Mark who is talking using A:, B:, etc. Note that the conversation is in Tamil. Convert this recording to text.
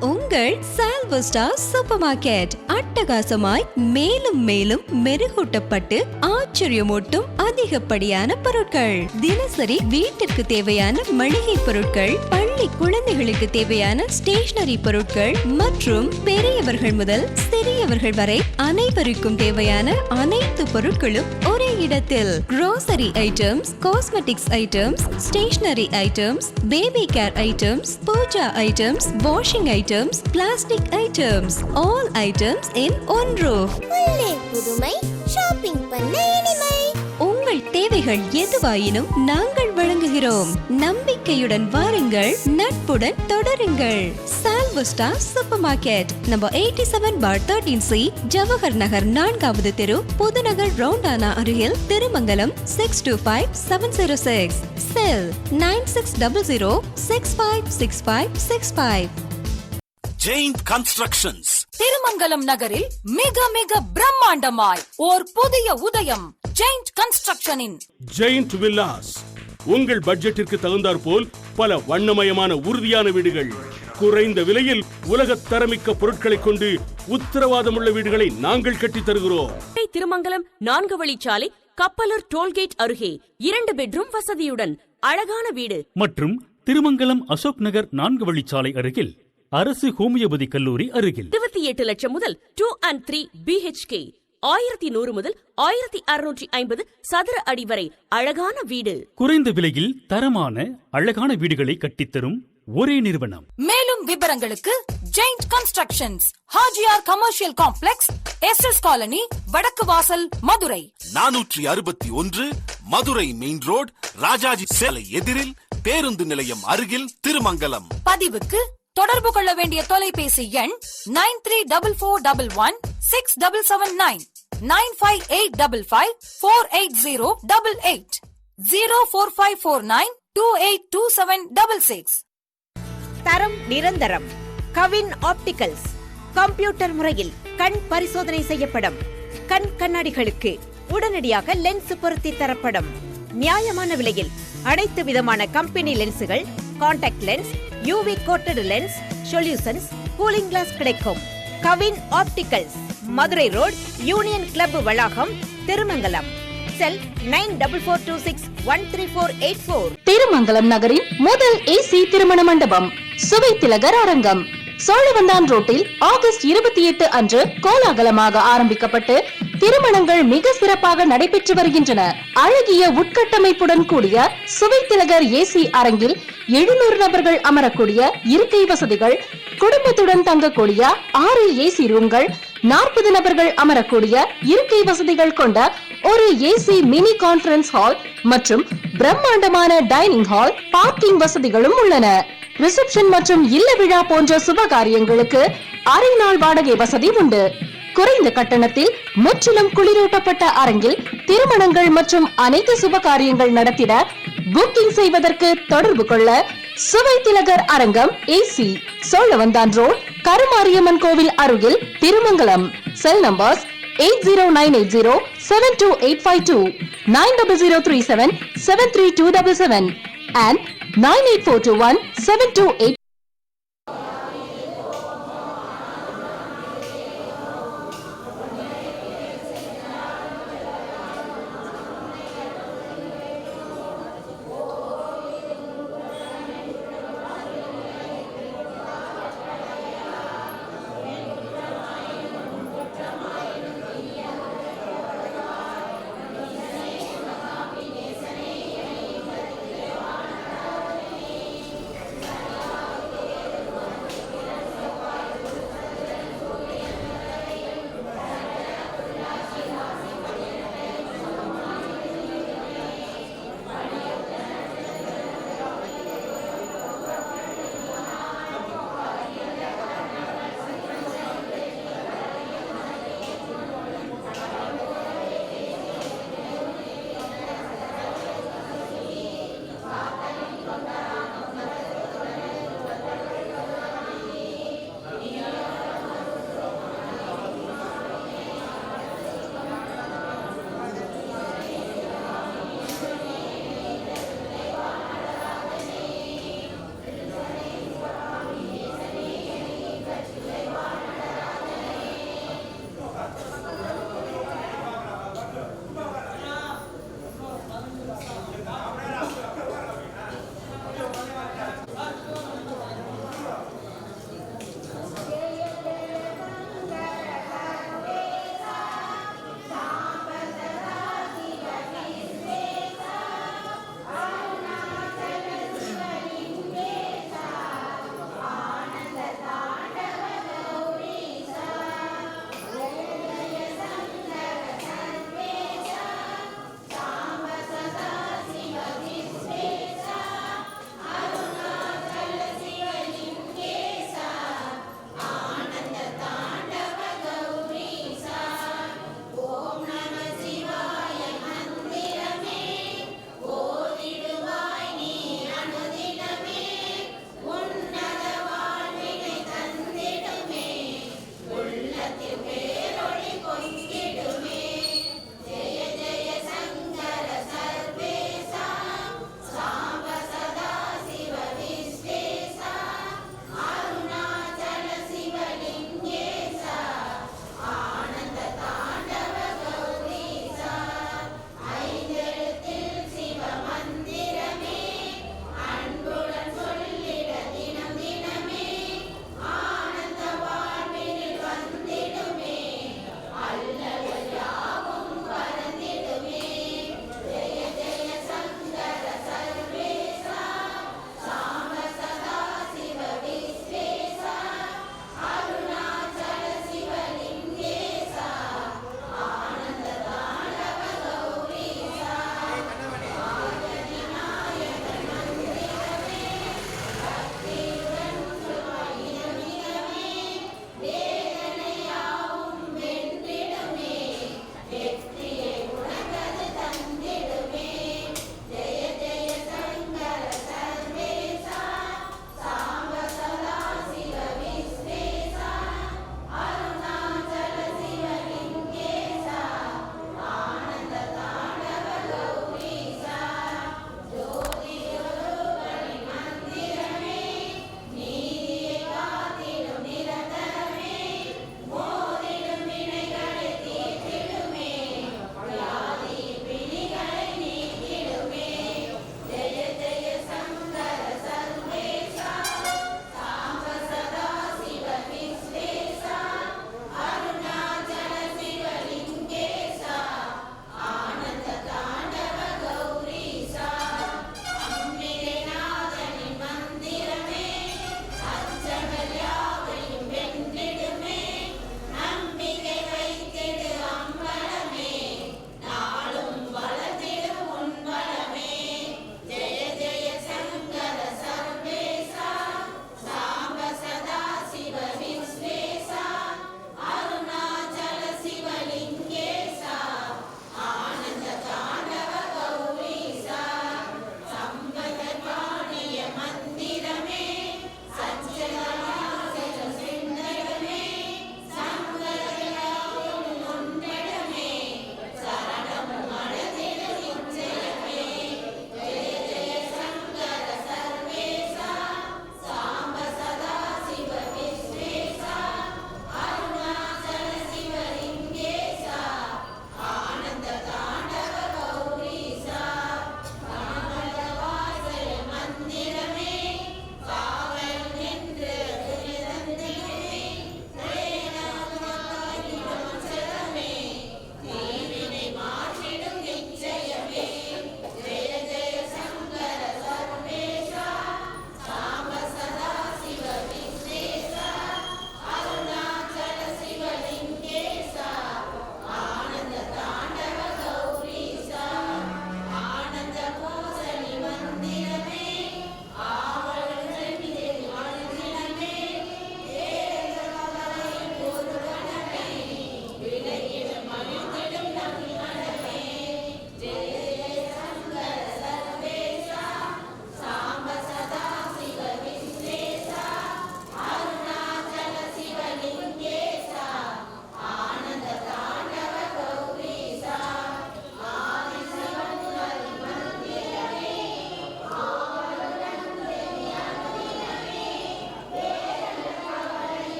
A: உங்கள் சால்வஸ்டா சூப்பர் மார்க்கெட் அட்டகாசமாய் மேலும் மேலும் மெருகூட்டப்பட்டு ஆச்சரியமூட்டும் அதிகப்படியான பொருட்கள். தினசரி வீட்டிற்கு தேவையான மளிகை பொருட்கள் பள்ளி குழந்தைகளுக்கு தேவையான ஸ்டேஷனரி பொருட்கள் மற்றும் பெரியவர்கள் முதல் சிறியவர்கள் வரை அனைவருக்கும் தேவையான அனைத்து பொருட்களும் இடத்தில் grocery items cosmetics items stationery items baby care items puja items washing items plastic items all items in one roof.
B: புதுமை ஷாப்பிங் பண்ண.
A: தேவைகள் எதுவாயினும் நாங்கள் வழங்குகிறோம். நம்பிக்கையுடன் வாருங்கள் நட்புடன் தொடருங்கள். Salvasta super market number eighty seven bar thirteen C Jawahar Nagar நான்காவது தெரு புதுநகர் ரவுண்டானா அருகில் Thirumangalam six two five seven zero six cell nine six double zero six five six five six five
C: Giant constructions
D: Thirumangalam நகரில் மிக மிக பிரம்மாண்டமாய் ஓர் புதிய உதயம். ஜெயிண்ட் கன்ஸ்ட்ரக்ஷனின்
E: ஜெயிண்ட் வில்லாஸ் உங்கள் பட்ஜெட்டிற்கு தகுந்தாற்போல் பல வண்ணமயமான உறுதியான வீடுகள். குறைந்த விலையில் உலகத் தரமிக்க பொருட்களைக் கொண்டு உத்தரவாதமுள்ள வீடுகளை நாங்கள் கட்டித் தருகிறோம்.
F: திருமங்கலம் நான்கு வழிச்சாலை கப்பலூர் டோல்கேட் அருகே இரண்டு பெட்ரூம் வசதியுடன் அழகான வீடு.
G: மற்றும் திருமங்கலம் அசோக் நகர் நான்கு வழிச்சாலை அருகில் அரசு ஹோமியோபதி கல்லூரி அருகில்.
F: இருபத்தி எட்டு லட்சம் முதல் டூ அண்ட் த்ரீ பிஹெச்கே ஆயிரத்தி நூறு முதல் ஆயிரத்தி அறுநூற்றி ஐம்பது சதுர அடி வரை அழகான வீடு.
G: குறைந்த விலையில் தரமான அழகான வீடுகளை கட்டித்தரும் ஒரே நிறுவனம்.
D: மேலும் விவரங்களுக்கு Giant constructions Hajiyar commercial complex S S colony வடக்கு வாசல் மதுரை.
C: நானூற்றி அறுபத்தி ஒன்று மதுரை மெயின் ரோடு ராஜாஜி சிலை எதிரில் பேருந்து நிலையம் அருகில் திருமங்கலம்.
D: பதிவுக்கு தொடர்பு கொள்ள வேண்டிய தொலைபேசி எண் nine three double four double one six double seven nine nine five eight double five four eight zero double eight zero four five four nine two eight two seven double six.
H: தரம் நிரந்தரம். கவின் ஆப்டிகல்ஸ். கம்ப்யூட்டர் முறையில் கண் பரிசோதனை செய்யப்படும். கண் கண்ணாடிகளுக்கு உடனடியாக லென்ஸ் பொருத்தி தரப்படும். நியாயமான விலையில் அனைத்து விதமான company லென்ஸுகள் contact lens UV coated lens solutions cooling glass கிடைக்கும். Kavin opticals Madurai road union club வளாகம் Thirumangalam. Cell nine double four two six one three four eight four
I: Thirumangalam நகரின் முதல் ஏசி திருமண மண்டபம் சுவை திலகர் அரங்கம். சோழவந்தான் ரோட்டில் ஆகஸ்ட் இருபத்தி எட்டு அன்று கோலாகலமாக ஆரம்பிக்கப்பட்டு திருமணங்கள் மிக சிறப்பாக நடைபெற்று வருகின்றன. அழகிய உட்கட்டமைப்புடன் கூடிய சுவை திலகர் ஏசி அரங்கில் எழுநூறு நபர்கள் அமரக்கூடிய இருக்கை வசதிகள் குடும்பத்துடன் தங்கக்கூடிய ஆறு ஏசி ரூம்கள் நாற்பது நபர்கள் அமரக்கூடிய இருக்கை வசதிகள் கொண்ட ஒரு ஏசி மினி கான்பரன்ஸ் ஹால் மற்றும் பிரம்மாண்டமான டைனிங் ஹால் பார்க்கிங் வசதிகளும் உள்ளன. ரிசப்ஷன் மற்றும் இல்ல விழா போன்ற சுப காரியங்களுக்கு அரை நாள் வாடகை வசதி உண்டு. குறைந்த கட்டணத்தில் முற்றிலும் குளிரூட்டப்பட்ட அரங்கில் திருமணங்கள் மற்றும் அனைத்து சுப காரியங்கள் நடத்திட புக்கிங் செய்வதற்கு தொடர்பு கொள்ள சுவை திலகர் அரங்கம் ஏசி சோழவந்தான் ரோட் கருமாரியம்மன் கோவில் அருகில் Thirumangalam. Cell numbers eight zero nine eight zero seven two eight five two nine double zero three seven seven three two double seven and nine eight four two one seven two eight